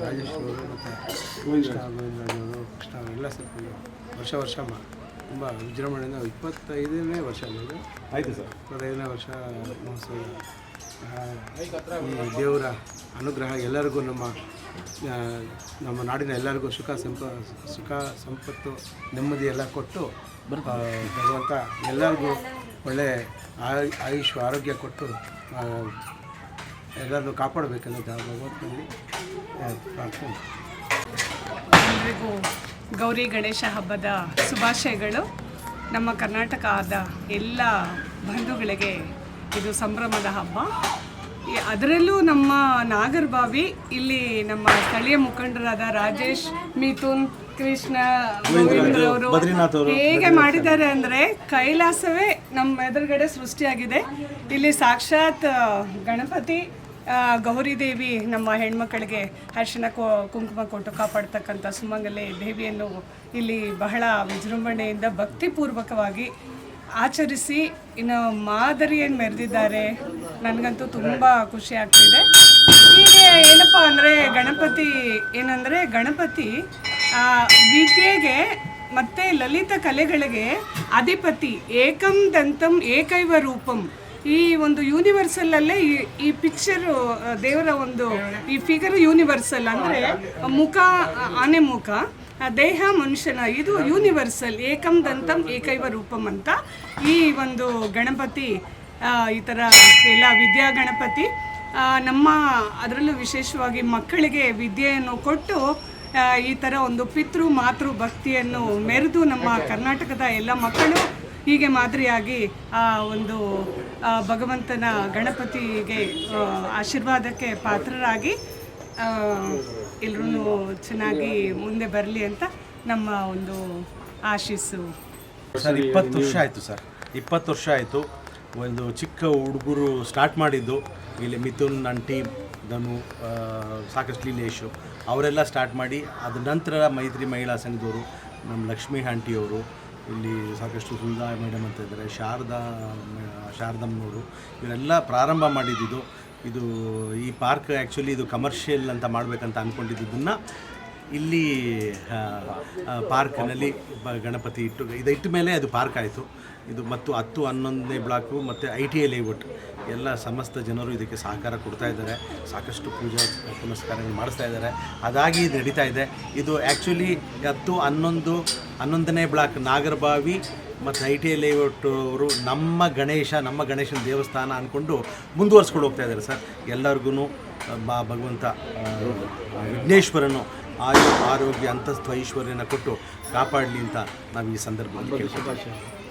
ರಾಜೇಶ್ ಅವರು ಮತ್ತು ಕೃಷ್ಣ ಗೋವಿಂದರಾಜವರು ಕೃಷ್ಣ ಎಲ್ಲ ಸೇರ್ಕೊಂಡು ವರ್ಷ ವರ್ಷ ಮಾ ತುಂಬ ವಿಜೃಂಭಣೆಯಿಂದ ಇಪ್ಪತ್ತೈದನೇ ವರ್ಷ ಅನ್ನೋದು ಆಯಿತು ಸರ್. ಇಪ್ಪತ್ತೈದನೇ ವರ್ಷ ಮಹೋತ್ಸವ. ಈ ದೇವರ ಅನುಗ್ರಹ ಎಲ್ಲರಿಗೂ ನಮ್ಮ ನಮ್ಮ ನಾಡಿನ ಎಲ್ಲರಿಗೂ ಸುಖ ಸಂಪ ಸುಖ ಸಂಪತ್ತು ನೆಮ್ಮದಿ ಎಲ್ಲ ಕೊಟ್ಟು ಭಗವಂತ ಎಲ್ಲರಿಗೂ ಒಳ್ಳೆ ಆಯು- ಆಯುಷ್ ಆರೋಗ್ಯ ಕೊಟ್ಟು ಎಲ್ಲರನ್ನೂ ಕಾಪಾಡಬೇಕನ್ನೋ ಭಗವಂತನಲ್ಲಿ ಪ್ರಾರ್ಥನೆ. ಎಲ್ರಿಗೂ ಗೌರಿ ಗಣೇಶ ಹಬ್ಬದ ಶುಭಾಶಯಗಳು. ನಮ್ಮ ಕರ್ನಾಟಕದ ಎಲ್ಲ ಬಂಧುಗಳಿಗೆ ಇದು ಸಂಭ್ರಮದ ಹಬ್ಬ. ಅದರಲ್ಲೂ ನಮ್ಮ ನಾಗರಬಾವಿ ಇಲ್ಲಿ ನಮ್ಮ ಸ್ಥಳೀಯ ಮುಖಂಡರಾದ ರಾಜೇಶ್ ಮಿಥುನ್ ಕೃಷ್ಣ ಅವರು ಹೇಗೆ ಮಾಡಿದ್ದಾರೆ ಅಂದರೆ ಕೈಲಾಸವೇ ನಮ್ಮ ಎದುರುಗಡೆ ಸೃಷ್ಟಿಯಾಗಿದೆ. ಇಲ್ಲಿ ಸಾಕ್ಷಾತ್ ಗಣಪತಿ ಗೌರಿದೇವಿ ನಮ್ಮ ಹೆಣ್ಮಕ್ಕಳಿಗೆ ಅರಿಶಿನ ಕೋ, ಕುಂಕುಮ ಕೊಟ್ಟು ಕಾಪಾಡ್ತಕ್ಕಂಥ ಸುಮಂಗಲೆ ದೇವಿಯನ್ನು ಇಲ್ಲಿ ಬಹಳ ವಿಜೃಂಭಣೆಯಿಂದ ಭಕ್ತಿಪೂರ್ವಕವಾಗಿ ಆಚರಿಸಿ, ಇನ್ನು ಮಾದರಿಯನ್ನು ಮೆರೆದಿದ್ದಾರೆ. ನನಗಂತೂ ತುಂಬ ಖುಷಿ ಆಗ್ತಿದೆ. ಹೀಗೆ ಏನಪ್ಪ ಅಂದರೆ ಗಣಪತಿ, ಏನಂದರೆ ಗಣಪತಿ ವಿದ್ಯೆಗೆ ಮತ್ತು ಲಲಿತ ಕಲೆಗಳಿಗೆ ಅಧಿಪತಿ, ಏಕಂ ದಂತಂ ಏಕೈವ ರೂಪಂ. ಈ ಒಂದು ಯೂನಿವರ್ಸಲ್ ಅಲ್ಲೇ ಈ ಈ ಪಿಕ್ಚರ್ ದೇವರ ಒಂದು ಈ ಫಿಗರ್ ಯೂನಿವರ್ಸಲ್ ಅಂದ್ರೆ ಮುಖ ಆನೆ ಮುಖ ದೇಹ ಮನುಷ್ಯನ. ಇದು ಯೂನಿವರ್ಸಲ್ ಏಕಂ ದಂತಂ ಏಕೈವ ರೂಪಂ ಅಂತ ಈ ಒಂದು ಗಣಪತಿ ಈ ಥರ ಎಲ್ಲ ವಿದ್ಯಾ ಗಣಪತಿ ನಮ್ಮ ಅದರಲ್ಲೂ ವಿಶೇಷವಾಗಿ ಮಕ್ಕಳಿಗೆ ವಿದ್ಯೆಯನ್ನು ಕೊಟ್ಟು ಈ ಥರ ಒಂದು ಪಿತೃ ಮಾತೃ ಭಕ್ತಿಯನ್ನು ಮೆರೆದು ನಮ್ಮ ಕರ್ನಾಟಕದ ಎಲ್ಲ ಮಕ್ಕಳು ಹೀಗೆ ಮಾದರಿಯಾಗಿ ಆ ಒಂದು ಭಗವಂತನ ಗಣಪತಿಗೆ ಆಶೀರ್ವಾದಕ್ಕೆ ಪಾತ್ರರಾಗಿ ಎಲ್ಲರೂ ಚೆನ್ನಾಗಿ ಮುಂದೆ ಬರಲಿ ಅಂತ ನಮ್ಮ ಒಂದು ಆಶೀಸ್ಸು ಸರ್ ಇಪ್ಪತ್ತು ವರ್ಷ ಆಯಿತು ಸರ್. ಇಪ್ಪತ್ತು ವರ್ಷ ಆಯಿತು. ಒಂದು ಚಿಕ್ಕ ಹುಡುಗರು ಸ್ಟಾರ್ಟ್ ಮಾಡಿದ್ದು. ಇಲ್ಲಿ ಮಿಥುನ್ ನನ್ನ ಟೀಮ್ ಆ, ಸಾಕಷ್ಟು ಲೀಲೇಶು ಅವರೆಲ್ಲ ಸ್ಟಾರ್ಟ್ ಮಾಡಿ ಅದ ನಂತರ ಮೈತ್ರಿ ಮಹಿಳಾ ಸಂಘದವರು ನಮ್ಮ ಲಕ್ಷ್ಮೀ ಆಂಟಿಯವರು ಇಲ್ಲಿ ಸಾಕಷ್ಟು ಸುಲ್ದಾ ಮೇಡಮ್ ಅಂತ ಇದ್ದಾರೆ. ಶಾರದಾ ಶಾರದಮ್ಮನವರು ಇವರೆಲ್ಲ ಪ್ರಾರಂಭ ಮಾಡಿದ್ದು ಇದು ಈ ಪಾರ್ಕ್ ಆ್ಯಕ್ಚುಲಿ ಇದು ಕಮರ್ಷಿಯಲ್ ಅಂತ ಮಾಡಬೇಕಂತ ಅಂದ್ಕೊಂಡಿದ್ದನ್ನು ಇಲ್ಲಿ ಪಾರ್ಕ್ನಲ್ಲಿ ಗಣಪತಿ ಇಟ್ಟು ಇದಿಟ್ಟ ಮೇಲೆ ಅದು ಪಾರ್ಕ್ ಆಯಿತು. ಇದು ಮತ್ತು ಹತ್ತು ಹನ್ನೊಂದನೇ ಬ್ಲಾಕು ಮತ್ತು ಐ ಟಿ ಐ ಲೇಔಟ್. ಎಲ್ಲ ಸಮಸ್ತ ಜನರು ಇದಕ್ಕೆ ಸಹಕಾರ ಕೊಡ್ತಾ ಇದ್ದಾರೆ. ಸಾಕಷ್ಟು ಪೂಜಾ ಪುನಸ್ಕಾರಗಳು ಮಾಡಿಸ್ತಾ ಇದ್ದಾರೆ. ಅದಾಗಿ ಇದು ನಡೀತಾ ಇದೆ. ಇದು ಆ್ಯಕ್ಚುಲಿ ಹತ್ತು ಹನ್ನೊಂದು, ಹನ್ನೊಂದನೇ ಬ್ಲಾಕ್ ನಾಗರಬಾವಿ ಮತ್ತು ಐ ಟಿ ಐ ಲೇಔಟ್ ಅವರು ನಮ್ಮ ಗಣೇಶ, ನಮ್ಮ ಗಣೇಶನ ದೇವಸ್ಥಾನ ಅಂದ್ಕೊಂಡು ಮುಂದುವರ್ಸ್ಕೊಂಡು ಹೋಗ್ತಾ ಇದ್ದಾರೆ ಸರ್. ಎಲ್ಲರಿಗೂ ಬಾ ಭಗವಂತ ವಿಘ್ನೇಶ್ವರನು ಆಯು ಆರೋಗ್ಯ ಅಂತಸ್ತು ಐಶ್ವರ್ಯನ ಕೊಟ್ಟು ಕಾಪಾಡಲಿ ಅಂತ ನಾವು ಈ ಸಂದರ್ಭದಲ್ಲಿ ಕೇಳ್ಕೊಳ್ತೀವಿ.